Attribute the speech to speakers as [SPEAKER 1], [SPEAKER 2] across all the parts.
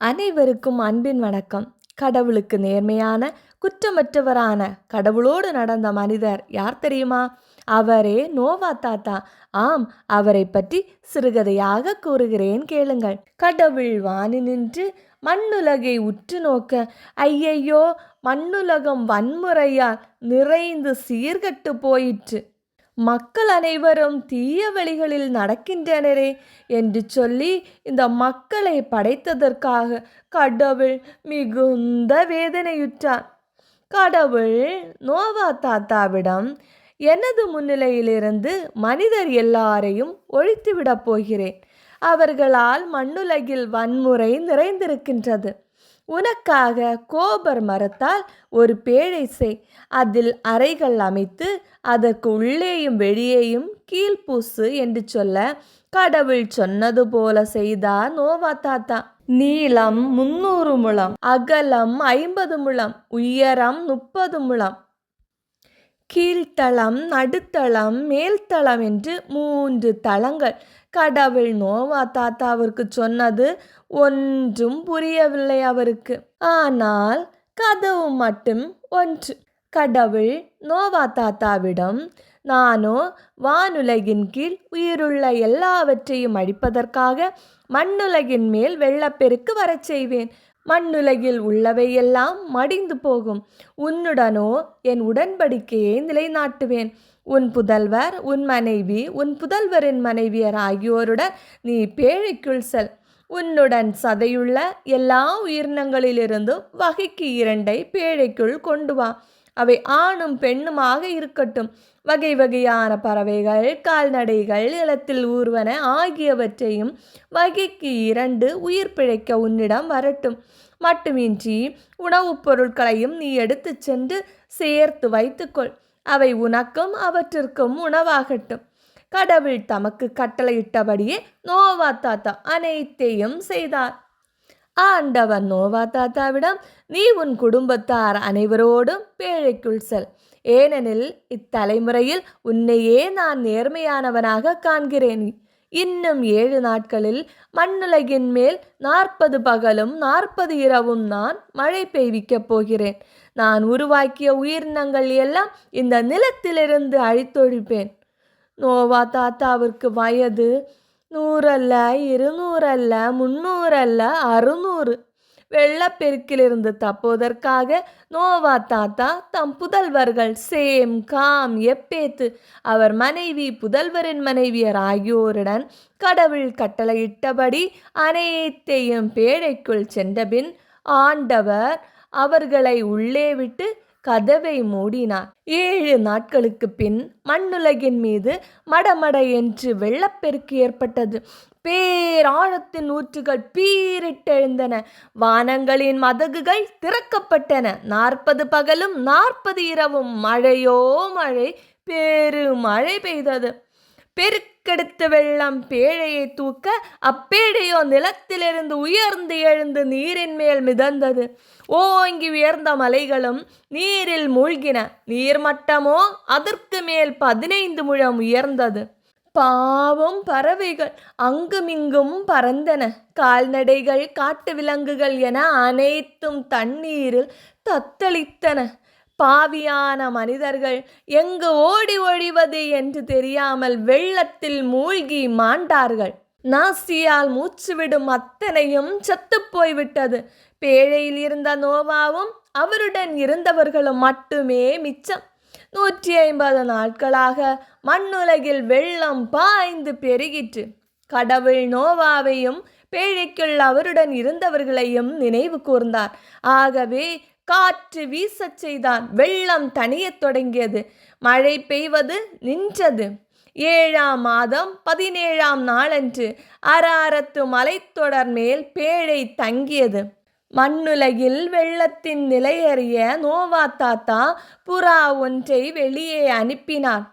[SPEAKER 1] அனைவருக்கும் அன்பின் வணக்கம். கடவுளுக்கு நேர்மையான குற்றமற்றவரான கடவுளோடு நடந்த மனிதர் யார் தெரியுமா? அவரே நோவா தாத்தா. ஆம் அவரை பற்றி சிறுகதையாக கூறுகிறேன் கேளுங்கள். கடவுள் வானி நின்று மண்ணுலகை உற்று நோக்க ஐயையோ மண்ணுலகம் வன்முறையால் நிறைந்து சீர்கட்டு போயிற்று. மக்கள் அனைவரும் தீய வழிகளில் நடக்கின்றனரே என்று சொல்லி இந்த மக்களை படைத்ததற்காக கடவுள் மிகுந்த வேதனையுற்றார். கடவுள் நோவா தாத்தாவிடம் எனது முன்னிலையிலிருந்து மனிதர் எல்லாரையும் ஒழித்துவிடப் போகிறேன். அவர்களால் மண்ணுலகில் வன்முறை நிறைந்திருக்கின்றது. உனக்காக கோபர் மரத்தால் ஒரு பேழை செய். அதில் அறைகள் அமைத்து அதற்கு உள்ளேயும் வெளியேயும் கீழ்பூசு என்று சொல்ல கடவுள் சொன்னது போல செய்தார் நோவா தாத்தா? நீளம் முன்னூறு முழம் அகலம் ஐம்பது முழம் உயரம் முப்பது முழம் கீழ்த்தளம் நடுத்தளம் மேல்தளம் என்று மூன்று தளங்கள். கடவுள் நோவா தாத்தாவிற்கு சொன்னது ஒன்றும் புரியவில்லை அவருக்கு. ஆனால் கதவு மட்டும் ஒன்று. கடவுள் நோவா தாத்தாவிடம் நானோ வானுலகின் கீழ் உயிருள்ள எல்லாவற்றையும் அழிப்பதற்காக மண்ணுலகின் மேல் வெள்ளப்பெருக்கு வரச் செய்வேன். மண்ணுலகில் உள்ளவையெல்லாம் மடிந்து போகும். உன்னுடனோ என் உடன்படிக்கையை நிலைநாட்டுவேன். உன் புதல்வர் உன் மனைவி உன் புதல்வரின் மனைவியர் ஆகியோருடன் நீ பேழைக்குள் செல். உன்னுடன் சதையுள்ள எல்லா உயிரினங்களிலிருந்தும் வகைக்கு இரண்டை பேழைக்குள் கொண்டு வா. அவை ஆணும் பெண்ணுமாக இருக்கட்டும். வகை வகையான பறவைகள் கால்நடைகள் நிலத்தில் ஊர்வன ஆகியவற்றையும் வகைக்கு இரண்டு உயிர் பிழைக்க உன்னிடம் வரட்டும். மட்டுமின்றி உணவுப் பொருட்களையும் நீ எடுத்து சென்று சேர்த்து வைத்துக்கொள். அவை உனக்கும் அவற்றிற்கும் உணவாகட்டும். கடவுள் தமக்கு கட்டளையிட்டபடியே நோவா தாத்தா அனைத்தையும் செய்தார். ஆண்டவர் நோவா தாத்தாவிடம் நீ உன் குடும்பத்தார் அனைவரோடும் பேழைக்குள் செல். ஏனெனில் இத்தலைமுறையில் உன்னையே நான் நேர்மையானவனாக காண்கிறேன். இன்னும் ஏழு நாட்களில் மண்ணுலகின் மேல் நாற்பது பகலும் நாற்பது இரவும் நான் மழை பெய்விக்கப் போகிறேன். நான் உருவாக்கிய உயிரினங்கள் எல்லாம் இந்த நிலத்திலிருந்து அழித்தொழிப்பேன். நோவா தாத்தாவிற்கு வயது நூறல்ல இருநூறல்ல முன்னூறல்ல அறுநூறு. வெள்ளப்பெருக்கிலிருந்து தப்புவதற்காக நோவா தாத்தா தம் புதல்வர்கள் சேம் காம் எப்பேத்து. அவர் மனைவி புதல்வரின் மனைவியர் ஆகியோருடன் கடவுள் கட்டளையிட்டபடி அனைத்தையும் பேழைக்குள் சென்றபின் ஆண்டவர் அவர்களை உள்ளே விட்டு கதவை மூடினார் ஏழு நாட்களுக்கு பின் மண்ணுலகின் மீது மடமட என்று வெள்ளப்பெருக்கு ஏற்பட்டது. பேராழத்தின் ஊற்றுகள் பீரிட்டெழுந்தன. வானங்களின் மதகுகள் திறக்கப்பட்டன. நாற்பது பகலும் நாற்பது இரவும் மழையோ மழை பெருமழை பெய்தது. பெருக்கெடுத்த வெள்ளம் பேழையை தூக்க அப்பேழையோ நிலத்திலிருந்து உயர்ந்து எழுந்து நீரின் மேல் மிதந்தது. ஓங்கி உயர்ந்த மலைகளும் நீரில் மூழ்கின. நீர்மட்டமோ அதற்கு மேல் பதினைந்து முழம் உயர்ந்தது. பாவம் பறவைகள் அங்குமிங்கும் பறந்தன. கால்நடைகள் காட்டு விலங்குகள் என அனைத்தும் தண்ணீரில் தத்தளித்தன. பாவியான மனிதர்கள் எங்கு ஓடி ஒழிவது என்று தெரியாமல் வெள்ளத்தில் மூழ்கி மாண்டார்கள். நாசியால் மூச்சுவிடும் அத்தனையும் செத்துப் போய்விட்டது. பேழையில் இருந்த நோவாவும் அவருடன் இருந்தவர்களும் மட்டுமே மிச்சம். நூற்றி ஐம்பது நாட்களாக மண்ணுலகில் வெள்ளம் பாய்ந்து பெருகிற்று. கடவுள் நோவாவையும் பேழைக்குள் அவருடன் இருந்தவர்களையும் நினைவு கூர்ந்தார். ஆகவே காற்று வீசச் செய்தான். வெள்ளம் தணியத் தொடங்கியது. மழை பெய்வது நின்றது. ஏழாம் மாதம் பதினேழாம் நாளன்று அராரத்து மலைத்தொடர் மேல் பேழை தங்கியது. மண்ணுலகில் வெள்ளத்தின் நிலையறிய நோவா தாத்தா புறா ஒன்றை வெளியே அனுப்பினார்.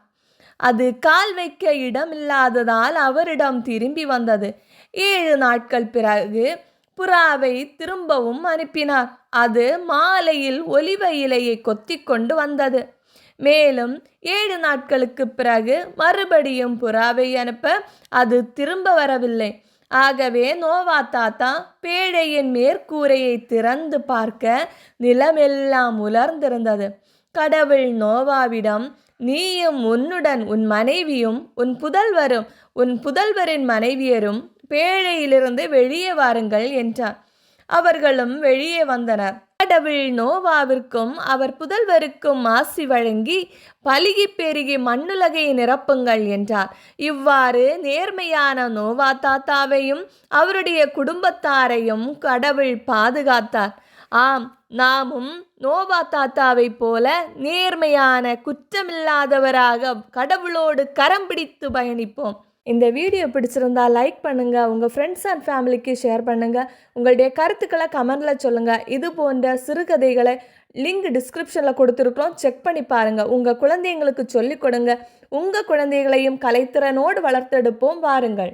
[SPEAKER 1] அது கால் வைக்க இடமில்லாததால் அவரிடம் திரும்பி வந்தது. ஏழு நாட்கள் பிறகு புறாவை திரும்பவும் அனுப்பினார். அது மாலையில் ஒலிவ இலையை கொத்தி கொண்டு வந்தது. மேலும் ஏழு நாட்களுக்கு பிறகு மறுபடியும் புறாவை அனுப்ப அது திரும்ப வரவில்லை. ஆகவே நோவா தாத்தா பேழையின் மேற்கூரையை திறந்து பார்க்க நிலமெல்லாம் உலர்ந்திருந்தது. கடவுள் நோவாவிடம் நீயும் உன்னுடன் உன் மனைவியும் உன் புதல்வரும் உன் புதல்வரின் மனைவியரும் பேழையிலிருந்து வெளியே வாருங்கள் என்றார். அவர்களும் வெளியே வந்தனர். கடவுள் நோவாவிற்கும் அவர் புதல்வருக்கும் ஆசி வழங்கி பலுகி பெருகி மண்ணுலகை நிரப்புங்கள் என்றார். இவ்வாறு நேர்மையான நோவா தாத்தாவையும் அவருடைய குடும்பத்தாரையும் கடவுள் பாதுகாத்தார். ஆம் நாமும் நோவா தாத்தாவை போல நேர்மையான குற்றமில்லாதவராக கடவுளோடு கரம் பிடித்து பயணிப்போம். இந்த வீடியோ பிடிச்சிருந்தா லைக் பண்ணுங்கள் உங்கள் ஃப்ரெண்ட்ஸ் அண்ட் ஃபேமிலிக்கு ஷேர் பண்ணுங்கள் உங்களுடைய கருத்துக்களை கமெண்டில் சொல்லுங்கள் இது போன்ற சிறுகதைகளை லிங்க் டிஸ்கிரிப்ஷனில் கொடுத்துருக்குறோம். செக் பண்ணி பாருங்கள் உங்கள் குழந்தைங்களுக்கு சொல்லிக் கொடுங்க. உங்கள் குழந்தைகளையும் கலைத்திறனோடு வளர்த்தெடுப்போம். வாருங்கள்.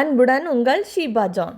[SPEAKER 1] அன்புடன் உங்கள் ஷீபா ஜான்.